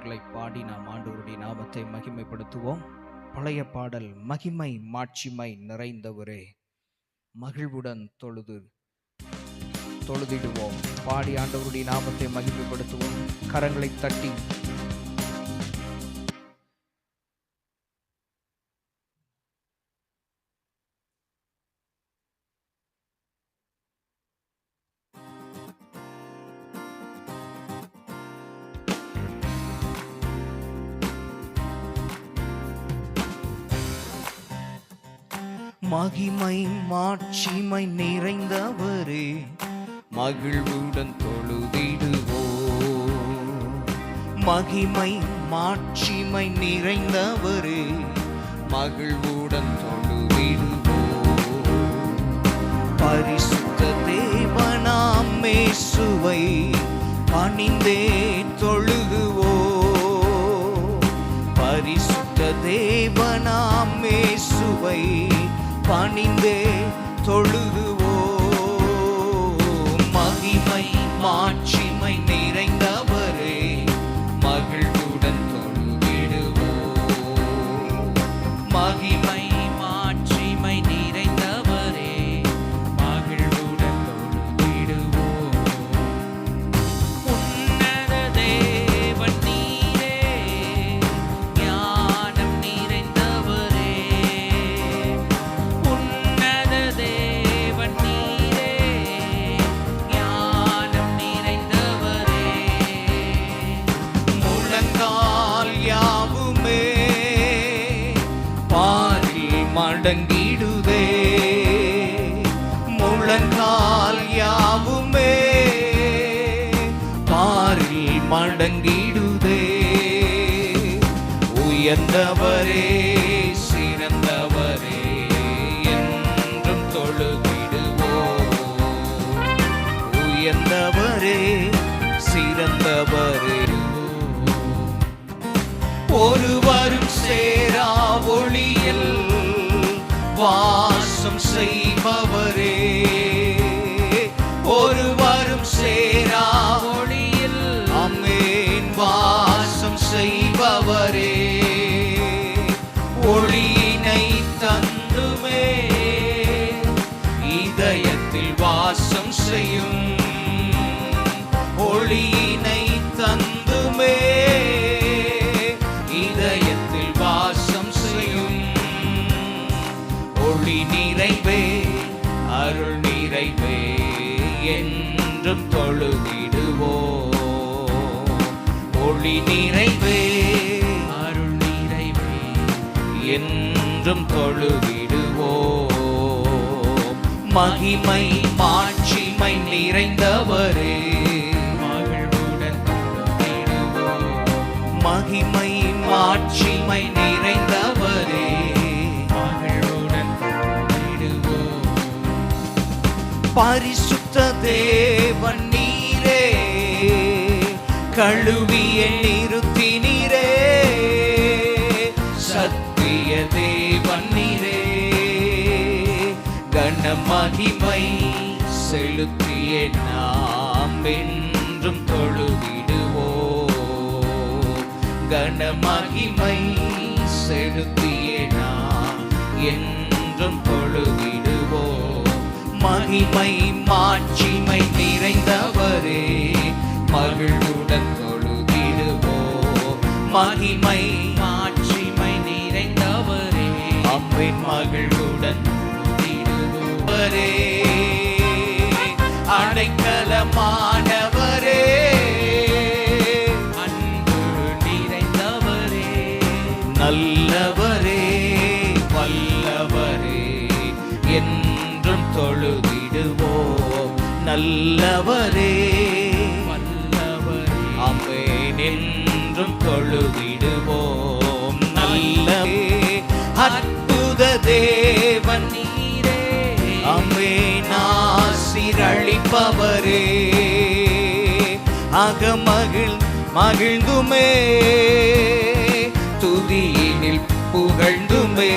பாடல்களை பாடி நாம் ஆண்டவருடைய நாமத்தை மகிமைப்படுத்துவோம். பழைய பாடல் மகிமை மாட்சிமை நிறைந்தவரே. மகிழ்வுடன் தொழுது தொழுதிடுவோம். பாடி ஆண்டவருடைய நாமத்தை மகிமைப்படுத்துவோம். கரங்களை தட்டி மகிமை மாட்சிமை நிறைந்தவரே மகிழ்வுடன் தொழுதிடுவோ மகிமை மாட்சிமை நிறைந்தவரே மகிழ்வுடன் தொழுதிடுவோ பரிசுத்த தேவனாம் மேசுவை பணிந்தே தொழுகுவோ பரிசுத்த தேவனாம் மேசுவை பணிந்தே தொழுதுவோ. மகிமை மான் மடங்கிடுதே. உயர்ந்தவரே சிறந்தவரே என்றும் தொழுகிடுவோ. உயர்ந்தவரே சிறந்தவரே. ஒருவரும் சேரா ஒளியில் வாசம் செய்பவரே. செய்யும் ஒளியினை தந்துமே. இதயத்தில் வாசம் செய்யும் ஒளி நிறைவே அருள் நிறைவே என்றும் தொழுதிடுவோ ஒளி நிறைவே அருள் நிறைவே என்றும் தொழுவிடுவோ மகிமை மாட்சி பரிசுத்த தேவன் நீரே கழுவிய நிறுத்தி நீரே. சத்திய தேவன் நீரே கன மகிமை செலுத்திய நாம் என்றும் தொழுவிடுவோ கன மகிமை செலுத்திய நாம் என்றும் தொழுவிடுவோம் மகிமை மாட்சிமை நிறைந்தவரே. மகிழ்வுடன் தொழுதிடுவோம் மகிமை மாட்சிமை நிறைந்தவரே. அம்பின் மகிழ்வுடன் நல்லவரே. வல்லவரே. அமேன் என்றும் தொழுதிடுவோம். நல்லவே அற்புத தேவன். நீரே. அமேனாசிரளிப்பவரே அகமகிழ் மகிழ்ந்துமே. துதியினில் புகழ்ந்துமே.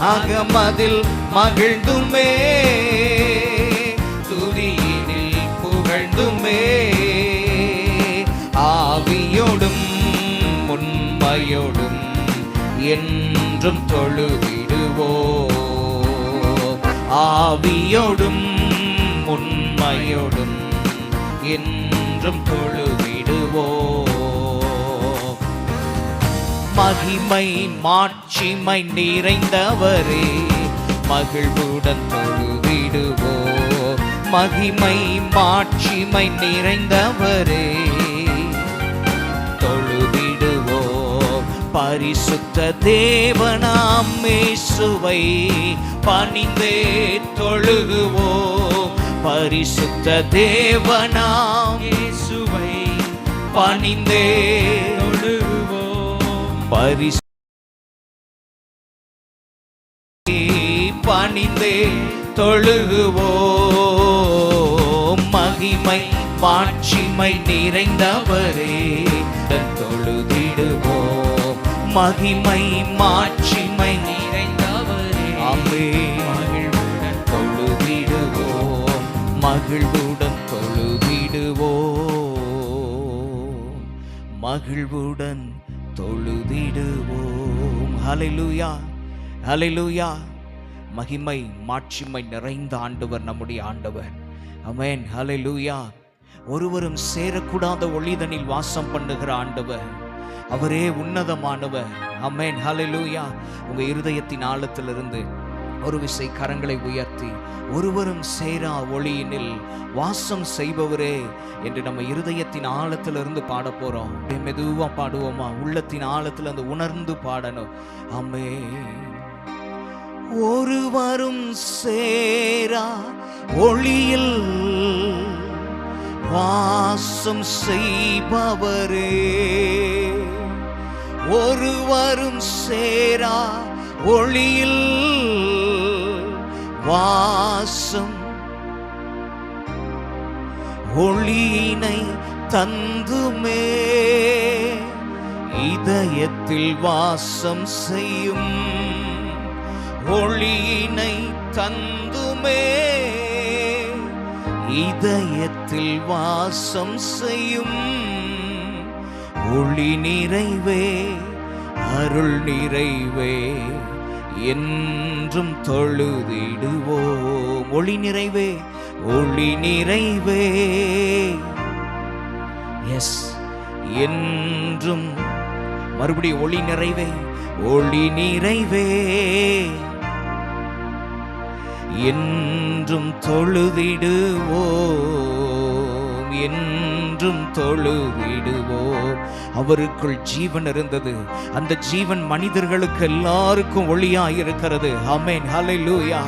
அகமதில் மகிழ்ந்துமே. உண்மையோடும் என்றும் தொழுதிடுவோ ஆவியோடும் உண்மையோடும் என்றும் தொழுவிடுவோ மகிமை மாட்சிமை நிறைந்தவரே மகிழ்வுடன் தொழுவிடுவோ மகிமை மாட்சிமை நிறைந்தவரே பரிசுத்த தேவனாம் மேசுவை பணிந்தே தொழுகுவோம். பரிசுத்த தேவனாம் இயேசுவை பணிந்தே தொழுகுவோம். பரிசு பணிந்தே தொழுகுவோம். மகிமை மாட்சிமை நிறைந்தவரே தொழுதிடுவோம். மகிமை மாட்சிமை நிறைந்தவரே. அம்மே மகிழ்வுடன் தொழுதிடுவோம். மகிழ்வுடன் தொழுதிடுவோம். மகிழ்வுடன் தொழுதிடுவோம். ஹalleluya ஹalleluya மகிமை மாட்சிமை நிறைந்த ஆண்டவர் நம்முடைய ஆண்டவர். அமேன் ஹalleluya ஒருவரும் சேரக்கூடாத ஒளிதனில் வாசம் பண்ணுகிற ஆண்டவர். அவரே உன்னதமானவர். அமேன் ஹலலூயா உங்க இருதயத்தின் ஆழத்திலிருந்து ஒரு விசை கரங்களை உயர்த்தி ஒருவரும் சேரா ஒளியினில் வாசம் செய்பவரே என்று நம்ம இருதயத்தின் ஆழத்திலிருந்து பாட போறோம். அப்படியே மெதுவா பாடுவோமா? உள்ளத்தின் ஆழத்துல அந்த உணர்ந்து பாடணும். அம்மே ஒருவரும் சேரா ஒளியில் வாசம் செய்பவரே. ஒருவரும் சேரா ஒளியில் வாசம். ஒளியினை தந்துமே இதயத்தில் வாசம் செய்யும். ஒளியினை தந்துமே இதயத்தில் வாசம் செய்யும். ஒளி நிறைவே அருள் நிறைவே என்றும் தொழுதிடுவோம். ஒளி நிறைவே ஒளி நிறைவே. எஸ் என்றும் மறுபடியும் ஒளி நிறைவே ஒளி நிறைவே. என்றும் தொழுதிடுவோம். என்றும் தொழுதிடுவோம் அவருக்குள் ஜீவன் இருந்தது. அந்த ஜீவன் மனிதர்களுக்கு எல்லாருக்கும் ஒளியா இருக்கிறது அமேன் ஹலை லூயா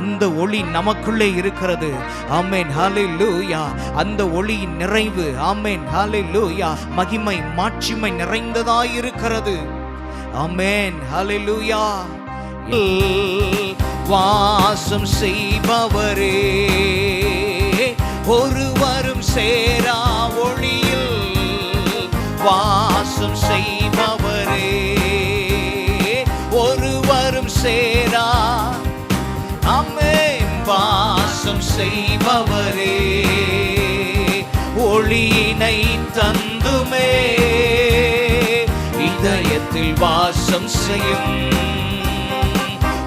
அந்த ஒளி நமக்குள்ளே இருக்கிறது. அமேன் ஹலை லூயா அந்த ஒளியின் நிறைவு. அமேன் ஹலை லூயா மகிமை மாட்சிமை நிறைந்ததாய் இருக்கிறது ஹலை லூயா வாசம் செய்பவரே ஒருவரும் சேரா செய்பவரே. ஒளியினை தந்துமே. இதயத்தில் வாசம் செய்யும்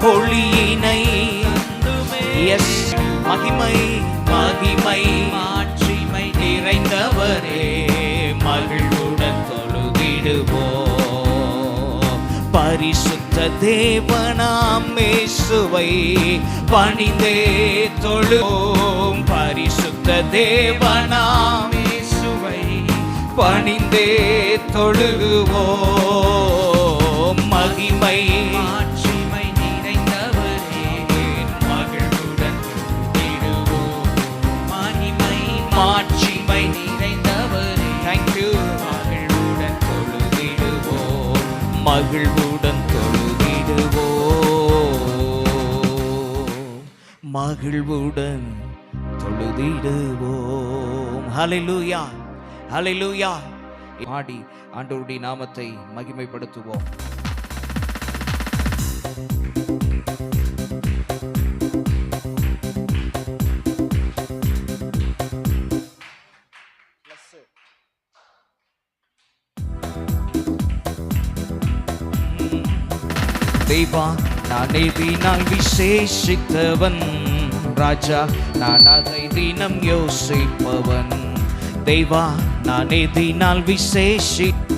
ஒளியினை எஸ் மகிமை மகிமை. மாற்றிமை நிறைந்தவரே. மகிழ்வுடன் தொழுதிடுவோம். பரிசுத்த தேவனா. மேசுவை பணிந்தே தொழுவோம். பரிசுத்த தேவனாம் மேசுவை பணிந்தே தொழுகுவோம் மகிமை மாட்சிமை நிறைந்தவரே. மகிழ்வுடன் தொழுதிடுவோம் மகிமை மாட்சிமை நிறைந்தவரே. தேங்க்யூ மகிழ்வுடன் தொழுதிடுவோம். மகிழ்வுடன் மகிழ்வுடன் தொழுதிடுவோம். ஹலிலூயா ஹலிலூயா பாடி ஆண்டவருடைய நாமத்தை மகிமைப்படுத்துவோம். தேவா நான் எதினால் விசேஷித்தவன். ராஜா நான் அதை தினம் யோசிப்பவன். தெய்வா நான் எதினால் விசேஷித்த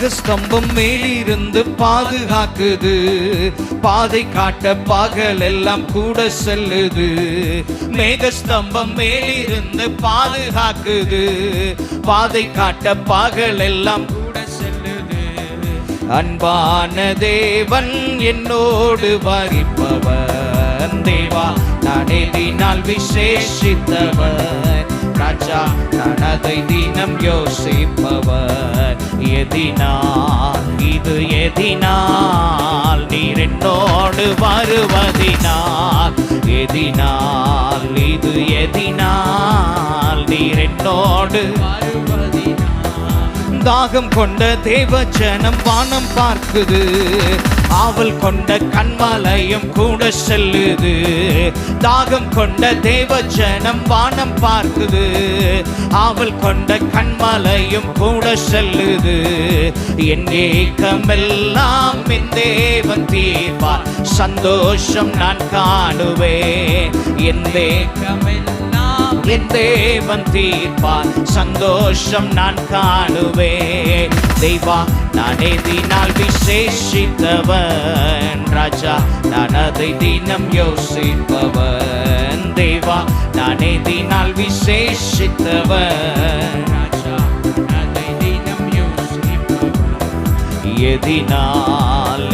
மேகஸ்தம்பம் மேலிருந்து பாதுகாக்குது. பாதை காட்ட பகல் எல்லாம் கூட செல்லுது. மேகஸ்தம்பம் மேலிருந்து பாதுகாக்குது. பாதை காட்ட பகல் எல்லாம் கூட செல்லுது. அன்பான தேவன் என்னோடு வரிப்பவன் தேவா நான் தினால் விசேஷித்தவன். ராஜா நான் அதை தினம் யோசிப்பவன். எதினால் இது எதினால் நீர் என்னோடு வருவதினால் எதினால் இது எதினால் நீர் என்னோடு வருவதினால் தாகம் கொண்ட தேவ வானம் பார்க்குது. ஆவல் கொண்ட கண்மாலையும் கூட செல்லுது. தாகம் கொண்ட தேவஜனம் வானம் பார்க்குது. ஆவல் கொண்ட கண்மாலையும் கூட செல்லுது. என் ஏக்கமெல்லாம் என் தேவன் தீர்ப்பார் சந்தோஷம் நான் காணுவேன். என் தேக்கம் ஏக்கமெல்லாம் என் தேவன் தீர்ப்பார். சந்தோஷம் நான் காணுவேன். தெய்வா நான் எதினால் விசேஷித்தவன். ராஜா நான் அதை தினம் யோசிப்பவன். தெய்வா நான் எதினால் விசேஷித்தவன். ராஜா அதை தினம் யோசிப்பவர் எதினால்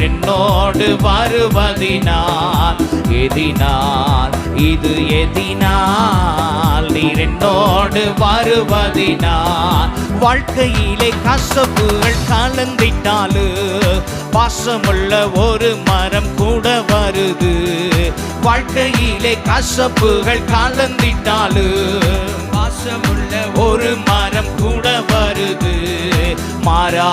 நீர் என்னோடு வருவதினால் எதினால் இது எதினால். நீர் என்னோடு வருவதினால் வாழ்க்கையிலே கசப்புகள் கலந்திட்டாலு பாசமுள்ள ஒரு மரம் கூட வருது. வாழ்க்கையிலே கசப்புகள் கலந்திட்டாலு பாசமுள்ள ஒரு மரம் கூட வருது. மாறா